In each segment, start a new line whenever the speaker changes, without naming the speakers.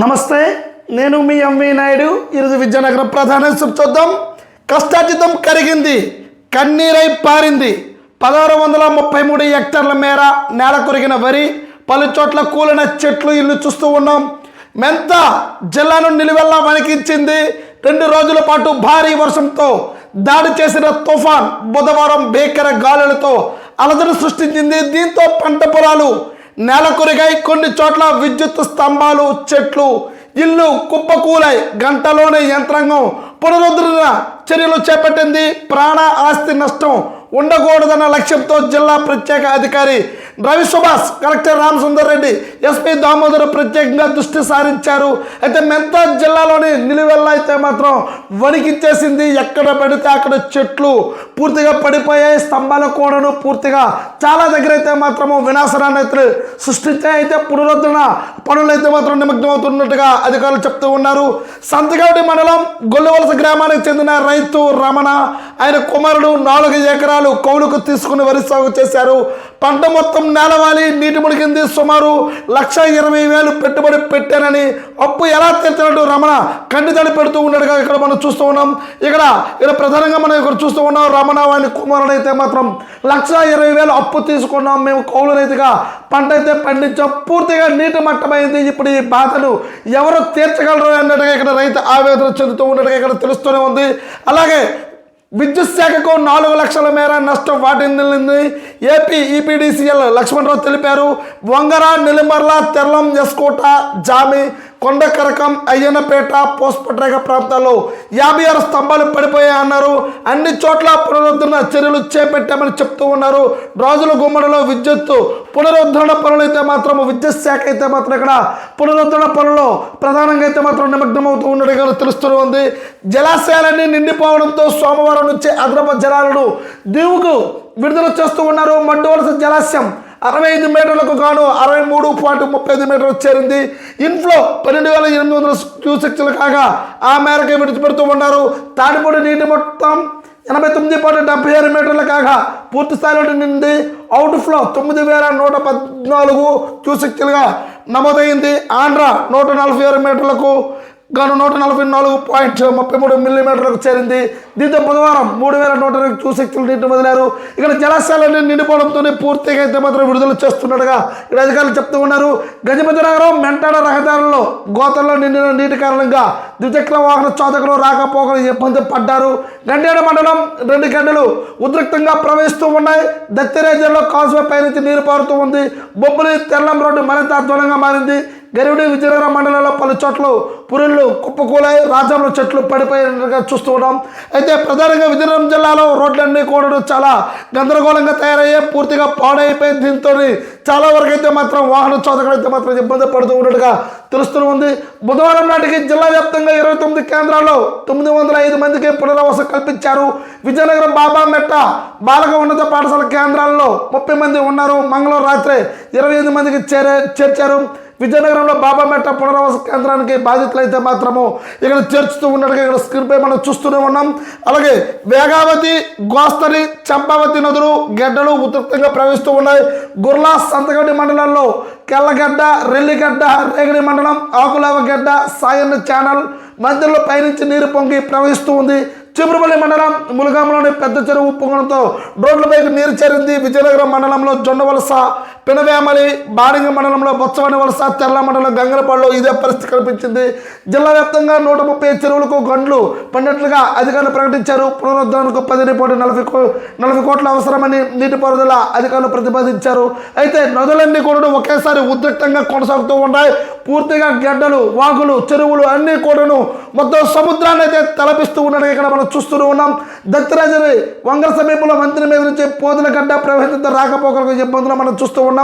నమస్తే నేను మీ ఎంవి నాయుడు ఈరోజు విజయనగరం ప్రధాన చూద్దాం. కష్టార్జితం కరిగింది కన్నీరై పారింది. పదహారు వందల ముప్పై మూడు హెక్టార్ల మేర నేల కొరిగిన వరి పలు చోట్ల కూలిన చెట్లు ఇల్లు చూస్తూ ఉన్నాం. మెంత జిల్లాను నిలువెల్లా వణికించింది. రెండు రోజుల పాటు భారీ వర్షంతో దాడి చేసిన తుఫాన్ బుధవారం భీకర గాలులతో అలజడి సృష్టించింది. దీంతో పంట పొలాలు నేల కొరిగాయి కొన్ని చోట్ల విద్యుత్ స్తంభాలు చెట్లు ఇల్లు కుప్పకూలై గంటలోనే యంత్రాంగం పునరుద్ధరణ చర్యలు చేపట్టింది. ప్రాణ ఆస్తి నష్టం ఉండకూడదన్న లక్ష్యంతో జిల్లా ప్రత్యేక అధికారి రవి సుభాష్ కలెక్టర్ రామసుందర్ రెడ్డి ఎస్పీ దామోదర్ ప్రత్యేకంగా దృష్టి సారించారు. అయితే మెంత జిల్లాలోని నిలువెల్ల అయితే మాత్రం వణికిచ్చేసింది. ఎక్కడ పడితే అక్కడ చెట్లు పూర్తిగా పడిపోయాయి. స్తంభాల కూడను పూర్తిగా చాలా దగ్గర అయితే మాత్రము వినాశనాన్ని అయితే సృష్టించే అయితే పునరుద్ధరణ పనులు అయితే మాత్రం నిమగ్నమవుతున్నట్టుగా అధికారులు చెప్తూ ఉన్నారు. సంతగాడి మండలం గొల్లవలస గ్రామానికి చెందిన రైతు రమణ ఆయన కుమారుడు నాలుగు ఎకరాలు కౌలుకు తీసుకుని వరి సాగు చేశారు. పంట మొత్తం నేలవాలి నీటి మునిగింది సుమారు లక్ష ఇరవై వేలు పెట్టుబడి పెట్టానని అప్పు ఎలా తీర్చినట్టు రమణ కంటితడి పెడుతూ ఉన్నట్టుగా ఇక్కడ మనం చూస్తూ ఉన్నాం. ఇక్కడ ఇక్కడ ప్రధానంగా మనం ఇక్కడ చూస్తూ ఉన్నాం రమణ వారి కుమారుడు అయితే మాత్రం లక్ష ఇరవై వేలు అప్పు తీసుకున్నాం. మేము కౌలు రైతుగా పంట అయితే పండించాం. పూర్తిగా నీటి మట్టమైంది. ఇప్పుడు ఈ బాధను ఎవరు తీర్చగలరు అన్నట్టుగా ఇక్కడ రైతు ఆవేదన చెందుతూ ఉన్నట్టుగా ఇక్కడ తెలుస్తూనే ఉంది. అలాగే విద్యుత్ శాఖకు నాలుగు లక్షల మేర నష్టం వాటిల్లింది. ఏపీ ఈపీడీసీఎల్ లక్ష్మణరావు తెలిపారు వంగర నిలిమర్ల తెర్లం ఎస్కోట జామి కొండకరకం అయ్యన్నపేట పోస్పట్రేఖ ప్రాంతాల్లో యాభై ఆరు స్తంభాలు పడిపోయాయన్నారు అన్ని చోట్ల పునరుద్ధరణ చర్యలు చేపట్టామని చెప్తూ ఉన్నారు. రాజుల గుమ్మడిలో విద్యుత్తు పునరుద్ధరణ పనులు అయితే మాత్రం విద్యుత్ శాఖ అయితే మాత్రం ఇక్కడ పునరుద్ధరణ పనుల్లో ప్రధానంగా అయితే మాత్రం నిమగ్నమవుతూ ఉన్నట్టుగా తెలుస్తూ ఉంది. జలాశయాలన్నీ నిండిపోవడంతో సోమవారం నుంచి అదనపు జలాలను దీవుకు విడుదల చేస్తూ ఉన్నారు. మడ్డువలస జలాశయం అరవై ఐదు మీటర్లకు గాను అరవై మూడు పాయింట్ ముప్పై ఐదు మీటర్లు చేరింది. ఇన్ఫ్లో పన్నెండు వేల ఎనిమిది వందల క్యూసెక్చులు కాగా ఆ మేరకు విడిచిపెడుతూ ఉన్నారు. తాడిపూడి నీటి మొత్తం ఎనభై తొమ్మిది పాయింట్ డెబ్బై ఆరు మీటర్లు కాగా పూర్తి స్థాయిలో నిండింది. అవుట్ ఫ్లో తొమ్మిది వేల నూట పద్నాలుగు క్యూసెక్చులుగా నమోదైంది. ఆంధ్ర నూట నలభై ఆరు మీటర్లకు గాను నూట నలభై నాలుగు పాయింట్ ముప్పై మూడు మిల్లీమీటర్లకు చేరింది. దీంతో బుధవారం మూడు వేల నూట ఇరవై క్యూసెక్స్లు నీటిని వదిలారు. ఇక్కడ జలాశయాలన్నీ నిండిపోవడంతోనే పూర్తిగా అయితే మాత్రం విడుదల చేస్తున్నట్టుగా ఇక్కడ అధికారులు చెప్తూ ఉన్నారు. గజపతి నగరం మెంటాడ రహదారుల్లో గోతల్లో నిండిన నీటి కారణంగా ద్విచక్ర వాహన చోదకులు రాకపోకలు ఇబ్బంది పడ్డారు. గంటేడ మండలం రెండు గంటలు ఉద్రిక్తంగా ప్రవహిస్తూ ఉన్నాయి. దత్తిరేజర్లో కాసువ పైనుంచి నీరు పారుతూ ఉంది. బొబ్బులి తెల్లం రోడ్డు మరింత అధ్వానంగా మారింది. గరివిడి విజయనగరం మండలంలో పలు చోట్ల పురుళ్ళు కుప్పకూలాయి రాజంలో చెట్లు పడిపోయినట్టుగా చూస్తూ ఉన్నాం. అయితే ప్రధానంగా విజయనగరం జిల్లాలో రోడ్లన్నీ కూడా చాలా గందరగోళంగా తయారయ్యాయి పూర్తిగా పాడైపోయి దీంతో చాలా వరకు అయితే మాత్రం వాహన చోదకులు మాత్రం ఇబ్బంది పడుతూ ఉన్నట్టుగా తెలుస్తూ ఉంది. బుధవారం నాటికి జిల్లా వ్యాప్తంగా ఇరవై తొమ్మిది కేంద్రాల్లో తొమ్మిది వందల ఐదు మందికి పునరావాసం కల్పించారు. విజయనగరం బాబా మెట్ట బాలక ఉన్నత పాఠశాల కేంద్రాల్లో ముప్పై మంది ఉన్నారు. మంగళవారం రాత్రి ఇరవై ఐదు మందికి చేరే చేర్చారు. విజయనగరంలో బాబామెట్ట పునరావాస కేంద్రానికి బాధితులు అయితే మాత్రము ఇక్కడ చేర్చుతూ ఉన్నట్టుగా ఇక్కడ స్క్రీన్పై మనం చూస్తూనే ఉన్నాం. అలాగే వేగావతి గోస్తరి చంపావతి నదులు గెడ్డలు ఉధృతంగా ప్రవహిస్తూ ఉన్నాయి. గుర్లా సంతగడ్డి మండలంలో కెల్లగడ్డ రెల్లిగడ్డ రేగడి మండలం ఆకులవగడ్డ సాయన్న ఛానల్ మధ్యలో పైనుంచి నీరు పొంగి ప్రవహిస్తూ ఉంది. చీపురుపల్లి మండలం ములుగాంలోని పెద్ద చెరువు పొంగడంతో రోడ్లపైకి నీరు చేరింది విజయనగరం మండలంలో జొన్నవలస పినవేమలి బాడింగ మండలంలో బొత్సవాణి వలస తెల్ల మండలం గంగరపాడులో ఇదే పరిస్థితి కనిపించింది జిల్లా వ్యాప్తంగా నూట ముప్పై చెరువులకు గండ్లు పడినట్లుగా అధికారులు ప్రకటించారు. పునరుద్ధరణకు పది పాయింట్ నలభై కో నలభై కోట్ల అవసరమని నీటిపారుదల అధికారులు ప్రతిపాదించారు. అయితే నదులన్నీ కూడా ఒకేసారి ఉద్రిక్తంగా కొనసాగుతూ ఉన్నాయి. పూర్తిగా గడ్డలు వాగులు చెరువులు అన్నీ కూడాను మొత్తం సముద్రాన్ని అయితే తలపిస్తూ ఉన్నట్టుగా ఇక్కడ మనం చూస్తూనే ఉన్నాం. దత్తరాజరి వంగర సమీపంలో మంత్రి మీద నుంచి పోతుల గడ్డ ప్రవహిత రాకపోకలకు ఇబ్బందులు మనం చూస్తూ ఉన్నాం.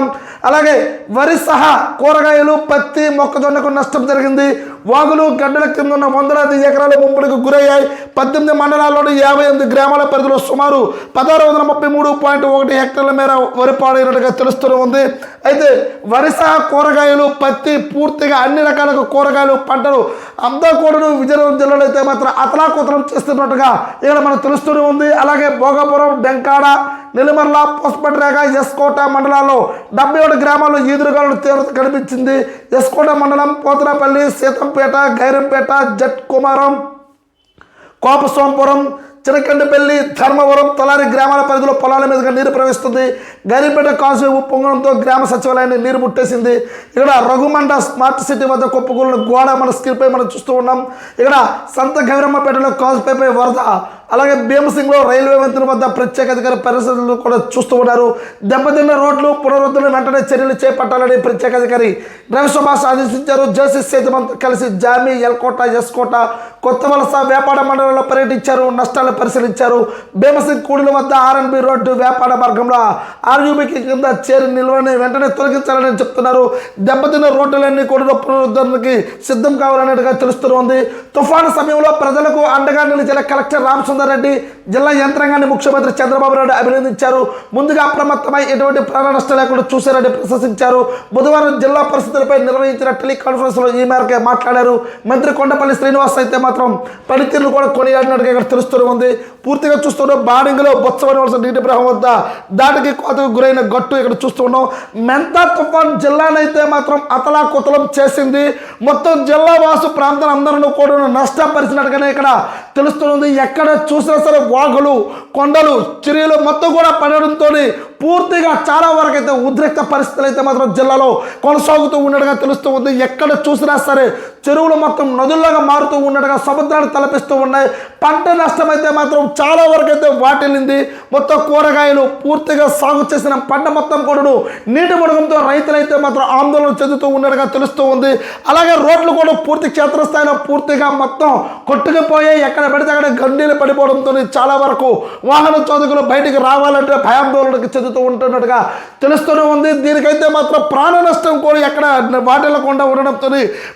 అలాగే వరి సహా కూరగాయలు పత్తి మొక్కజొన్నకు నష్టం జరిగింది. వాగులు గడ్డల కింద ఉన్న వందలాది ఎకరాల ముంపుడికి గురయ్యాయి. పద్దెనిమిది మండలాల్లోని యాభై ఎనిమిది గ్రామాల పరిధిలో సుమారు పదహారు వందల ముప్పై మూడు పాయింట్ ఒకటి హెక్టార్ల మేర వరి పాడైనట్టుగా తెలుస్తూనే ఉంది. అయితే వరి సహా కూరగాయలు పత్తి పూర్తిగా అన్ని రకాల కూరగాయలు పంటలు అంతా కూడా విజయనగరం జిల్లాలో అయితే మాత్రం అతలాకుతలం చేస్తున్నట్టుగా ఇక్కడ మనకు తెలుస్తూనే ఉంది. అలాగే భోగాపురం డెంకాడ నెల్లిమర్ల పుష్పట్రేగ ఎస్కోట మండలాల్లో డెబ్బై ఏడు గ్రామాల్లో ఈదురుగాలు తీవ్రత కనిపించింది. ఎస్కోట మండలం పోతనపల్లి సీతంపేట గైరంపేట జట్ కుమారం కోపసోంపురం చిరకండపల్లి ధర్మవరం తలారి గ్రామాల పరిధిలో పొలాల మీదుగా నీరు ప్రవహిస్తుంది. గరిపేట కాసు పొంగడంతో గ్రామ సచివాలయాన్ని నీరు ముట్టేసింది. ఇక్కడ రఘుమండ స్మార్ట్ సిటీ వద్ద కుప్పకూలిన గోడ మన స్క్రీన్పై మనం చూస్తూ ఉన్నాం. ఇక్కడ సంత గౌరమ్మపేటలో కాసుపై వరద అలాగే భీమసింగ్లో రైల్వే వంతెన వద్ద ప్రత్యేక అధికారి పరిస్థితులు కూడా చూస్తూ ఉన్నారు. దెబ్బతిన్న రోడ్లు పునరుద్ధరణ వెంటనే చర్యలు చేపట్టాలని ప్రత్యేక అధికారి రవి సుభాష్ ఆదేశించారు. జస్టిస్ సేతుమంతో కలిసి జామి ఎల్కోట ఎస్కోట కొత్త వలస వ్యాపార మండలంలో పర్యటించారు. నష్టాలు పరిశీలించారు. భీమసింగ్ కూడిల వద్ద ఆర్ఎన్బి రోడ్డు వ్యాపార మార్గంలో ఆర్యూబీకి కింద చేరి నిల్వని వెంటనే తొలగించాలని చెప్తున్నారు. దెబ్బతిన్న రోడ్డులన్నీ కూడా పునరుద్ధరణకి సిద్ధం కావాలన్నట్టుగా తెలుస్తుంది. తుఫాను సమయంలో ప్రజలకు అండగా నిలిచిన కలెక్టర్ రామచందర్ రెడ్డి జిల్లా యంత్రాంగాన్ని ముఖ్యమంత్రి చంద్రబాబు నాయుడు అభినందించారు. ముందుగా అప్రమత్తమై ఎటువంటి ప్రాణ నష్టం లేకుండా చూశారని ప్రశంసించారు. బుధవారం జిల్లా పరిస్థితులపై నిర్వహించిన టెలికాన్ఫరెన్స్లో ఈ మేరకే మాట్లాడారు. మంత్రి కొండపల్లి శ్రీనివాస్ అయితే మాత్రం పనితీరును కూడా కొనియాడినట్టుగా ఇక్కడ తెలుస్తూనే ఉంది పూర్తిగా చూస్తున్నాం. బాడింగ్లో బొత్సవని నీటి ప్రవాహం వద్ద దాటికి కోతకు గురైన గట్టు ఇక్కడ చూస్తున్నాం మెంతా తుఫాన్ జిల్లానైతే మాత్రం అతలా కుతలం చేసింది. మొత్తం జిల్లా వాసు ప్రాంతం అందరూ కూడా నష్టపరిచినట్టుగానే ఇక్కడ తెలుస్తుంది ఎక్కడ చూసినా సరే వాగులు కొండలు చిరియలు మొత్తం కూడా పడడంతో పూర్తిగా చాలా వరకు అయితే ఉద్రిక్త పరిస్థితులు అయితే మాత్రం జిల్లాలో కొనసాగుతూ ఉన్నట్టుగా తెలుస్తూ ఉంది. ఎక్కడ చూసినా సరే చెరువులు మొత్తం నదుల్లాగా మారుతూ ఉన్నట్టుగా సముద్రాలు తలపిస్తూ ఉన్నాయి. పంట నష్టం అయితే మాత్రం చాలా వరకు అయితే వాటిల్లింది. మొత్తం కూరగాయలు పూర్తిగా సాగు చేసిన పంట మొత్తం కూడా నీటి మునగంతో రైతులైతే మాత్రం ఆందోళన చెందుతూ ఉన్నట్టుగా తెలుస్తూ ఉంది. అలాగే రోడ్లు కూడా పూర్తి క్షేత్రస్థాయిలో పూర్తిగా మొత్తం కొట్టుకుపోయి ఎక్కడ పడితే అక్కడ గండీలు పడిపోవడంతో చాలా వరకు వాహన చోదకులు బయటికి రావాలంటే భయాందోళనకు చెందుతూ ఉంటున్నట్టుగా తెలుస్తూనే ఉంది. దీనికైతే మాత్రం ప్రాణ నష్టం కూడా ఎక్కడ వాటిల్లకుండా ఉండడంతో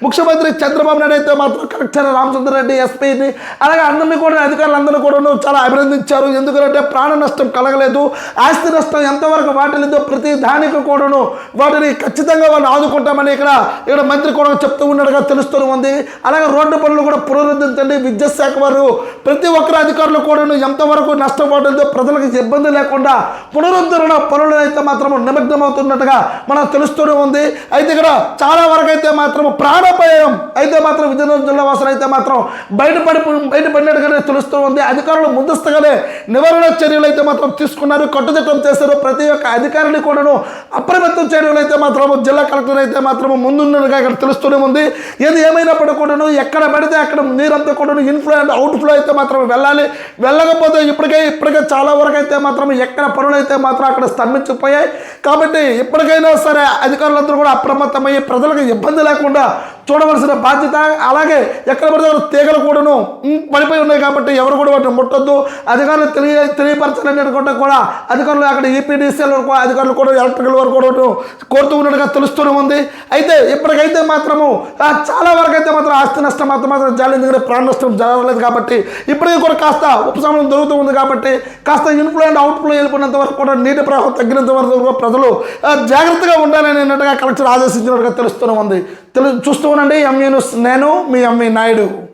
ముఖ్యమంత్రి చంద్రబాబు నాయుడు అయితే మాత్రం కలెక్టర్ రామచంద్ర రెడ్డి ఎస్పీని అలాగే అందరినీ కూడా అధికారులందరూ కూడా చాలా అభినందించారు. ఎందుకంటే ప్రాణ నష్టం కలగలేదు. ఆస్తి నష్టం ఎంతవరకు వాటిల్లిందో ప్రతి దానికి కూడాను వాటిని ఖచ్చితంగా వాళ్ళు ఆదుకుంటామని ఇక్కడ ఇక్కడ మంత్రి కూడా చెప్తూ ఉన్నట్టుగా తెలుస్తూనే ఉంది. అలాగే రోడ్డు పనులు కూడా పునరుద్ధరించండి. విద్యుత్ శాఖ వారు ప్రతి ఒక్కరు అధికారులు కూడాను ఎంతవరకు నష్టపోవడంతో ప్రజలకు ఇబ్బంది లేకుండా పునరుద్ధరణ పనులు అయితే మాత్రం నిమగ్నమవుతున్నట్టుగా మనకు తెలుస్తూనే ఉంది. అయితే ఇక్కడ చాలా వరకు అయితే మాత్రం ప్రాణపాయం అయితే మాత్రం విజయనగరం జిల్లా వాసులు అయితే మాత్రం బయటపడి బయటపడినట్టుగానే తెలుస్తూ ఉంది. అధికారులు ముందస్తుగానే నివారణ చర్యలు అయితే మాత్రం తీసుకున్నారు. కట్టుదిట్టం చేశారు. ప్రతి ఒక్క అధికారిని కూడాను అప్రమత్తం చర్యలు అయితే మాత్రం జిల్లా కలెక్టర్ అయితే మాత్రం ముందున్నట్టుగా ఇక్కడ తెలుస్తూనే ఉంది. ఏది ఏమైనప్పటికీ కూడాను ఎక్కడ పడితే అక్కడ నీరంతా కూడాను ఇన్ఫ్లో అండ్ అవుట్ఫ్లో అయితే మాత్రం వెళ్ళాలి. వెళ్ళకపోతే ఇప్పటికే ఇప్పటికే చాలా వరకు అయితే మాత్రం ఎక్కడ పనులు అయితే మాత్రం అక్కడ స్తంభించిపోయాయి. కాబట్టి ఇప్పటికైనా సరే అధికారులందరూ కూడా అప్రమత్తమయ్యి ప్రజలకు ఇబ్బంది లేకుండా చూడవలసిన బాధ్యత అలాగే ఎక్కడ పడితే తీగలు కూడాను పడిపోయి ఉన్నాయి కాబట్టి ఎవరు కూడా వాటిని ముట్టొద్దు. అధికారులు తెలియ తెలియపరచాలనేటువంటి కూడా అధికారులు అక్కడ ఈపీడీసీఎల్ వరకు అధికారులు కూడా ఎలక్ట్రికల్ వరకు కూడా కోరుతూ ఉన్నట్టుగా తెలుస్తూనే ఉంది. అయితే ఇప్పటికైతే మాత్రము చాలా వరకు అయితే మాత్రం ఆస్తి నష్టం మాత్రం మాత్రం జాలి కానీ ప్రాణ నష్టం జరగలేదు కాబట్టి ఇప్పటికీ కూడా కాస్త ఉపశమనం దొరుకుతూ ఉంది కాబట్టి కాస్త ఇన్ఫ్లో అండ్ అవుట్ఫ్లో వెళ్ళిపోయినంత వరకు కూడా నీటి ప్రవాహం తగ్గినంత వరకు ప్రజలు జాగ్రత్తగా ఉండాలని అన్నట్టుగా కలెక్టర్ ఆదేశించినట్టుగా తెలుస్తూనే ఉంది. తెలు చూస్తూ ఉండండి. ఎంఈ నేను మీ ఎంఈ నాయుడు.